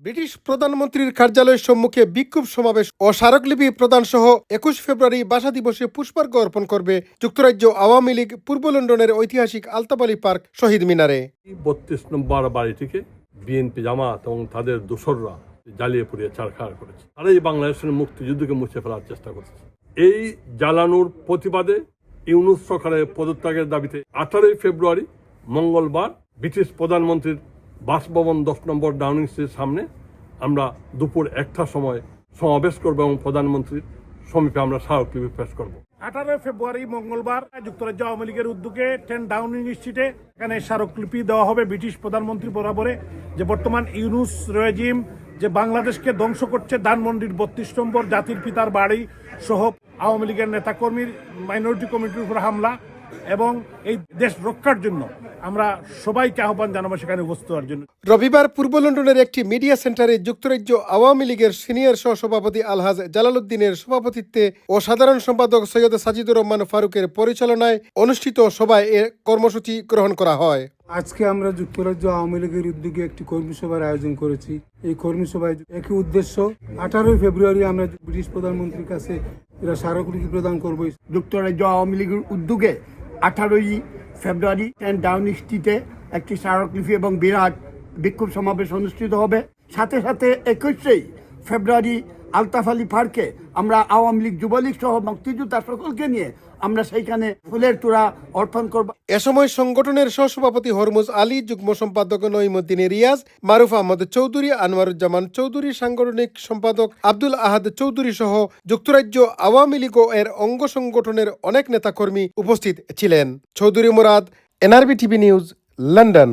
British প্রধানমন্ত্রীর কার্যালয়ের সম্মুখে বিক্ষোভ সমাবেশ ও স্মারকলিপি প্রদান সহ একুশ ফেব্রুয়ারি ভাষা দিবসে পুষ্পার্ঘ্য অর্পণ করবে যুক্তরাজ্য আওয়ামী লীগ, পূর্ব লন্ডনের ঐতিহাসিক আলতাবালি পার্ক, শহীদ মিনারে। বত্রিশ নম্বর বাড়িটিকে বিএনপি জামাত এবং তাদের দোসররা জ্বালিয়ে পুড়িয়ে ছাড়খাড় করেছে। তারা এই বাংলাদেশের মুক্তিযুদ্ধকে মুছে ফেলার চেষ্টা করেছে। এই জ্বালানোর প্রতিবাদে ইউনুস সরকারের পদত্যাগের দাবিতে আঠারোই ফেব্রুয়ারি মঙ্গলবার ব্রিটিশ প্রধানমন্ত্রীর বাসভবন দশ নম্বর ডাউনিং স্ট্রিটের সামনে আমরা দুপুর একটার সময় সমাবেশ করব এবং প্রধানমন্ত্রীর সমীপে আমরা স্মারকলিপি পেশ করব। আঠারোই ফেব্রুয়ারি মঙ্গলবার যুক্তরাজ্য আওয়ামী লীগের উদ্যোগে টেন ডাউনিং স্ট্রিটে এখানে স্মারকলিপি দেওয়া হবে ব্রিটিশ প্রধানমন্ত্রী বরাবরে। যে বর্তমান ইউনুস রেজিম, যে বাংলাদেশকে ধ্বংস করছে ধানমন্ডির বত্রিশ নম্বর জাতির পিতার বাড়ি সহ আওয়ামী লীগের নেতাকর্মীর মাইনরিটি কমিটির উপর হামলা। এবং এই দেশ রক্ষার জন্য আমরা সবাইকে আহ্বান জানাব সেখানে উপস্থিত হওয়ার জন্য। রবিবার পূর্ব লন্ডনের একটি মিডিয়া সেন্টারে যুক্তরাজ্য আওয়ামী লীগের সিনিয়র সহসভাপতি আলহাজ জালালউদ্দিনের সভাপতিত্বে ও সাধারণ সম্পাদক সৈয়দ সাজিদুর রহমান ফারুকের পরিচালনায় অনুষ্ঠিত সভায় এ কর্মসূচি গ্রহণ করা হয়। আজকে আমরা যুক্তরাজ্য আওয়ামী লীগের উদ্যোগে একটি কর্মী সভার আয়োজন করেছি। এই কর্মী সভায় একই উদ্দেশ্য আঠারোই ফেব্রুয়ারি আমরা ব্রিটিশ প্রধানমন্ত্রীর কাছে এরা স্মারকলিপি প্রদান করব। যুক্তরাজ্য আওয়ামী লীগের উদ্যোগে আঠারোই ফেব্রুয়ারি টেন ডাউন স্ট্রিটে একটি স্মারকলিপি এবং বিরাট বিক্ষোভ সমাবেশ অনুষ্ঠিত হবে। সাথে সাথে একুশেই ফেব্রুয়ারি আলতাফ আলী পার্কে আমরা আওয়ামী লীগ, যুবলীগ সহ মুক্তিযোদ্ধা সকলকে নিয়ে আমরা সেইখানে ফুলের তোড়া অর্পণ করব। এ সময় সংগঠনের সহসভাপতি হরমুজ আলী, যুগ্ম সম্পাদক নঈমুদ্দিন রিয়াজ মারুফ আহমদ চৌধুরী, আনোয়ারুজ্জামান চৌধুরী, সাংগঠনিক সম্পাদক আব্দুল আহাদ চৌধুরী সহ যুক্তরাজ্য আওয়ামী লীগ এর অঙ্গ সংগঠনের অনেক নেতাকর্মী উপস্থিত ছিলেন। Chowdhury Murad, NRB TV news, London.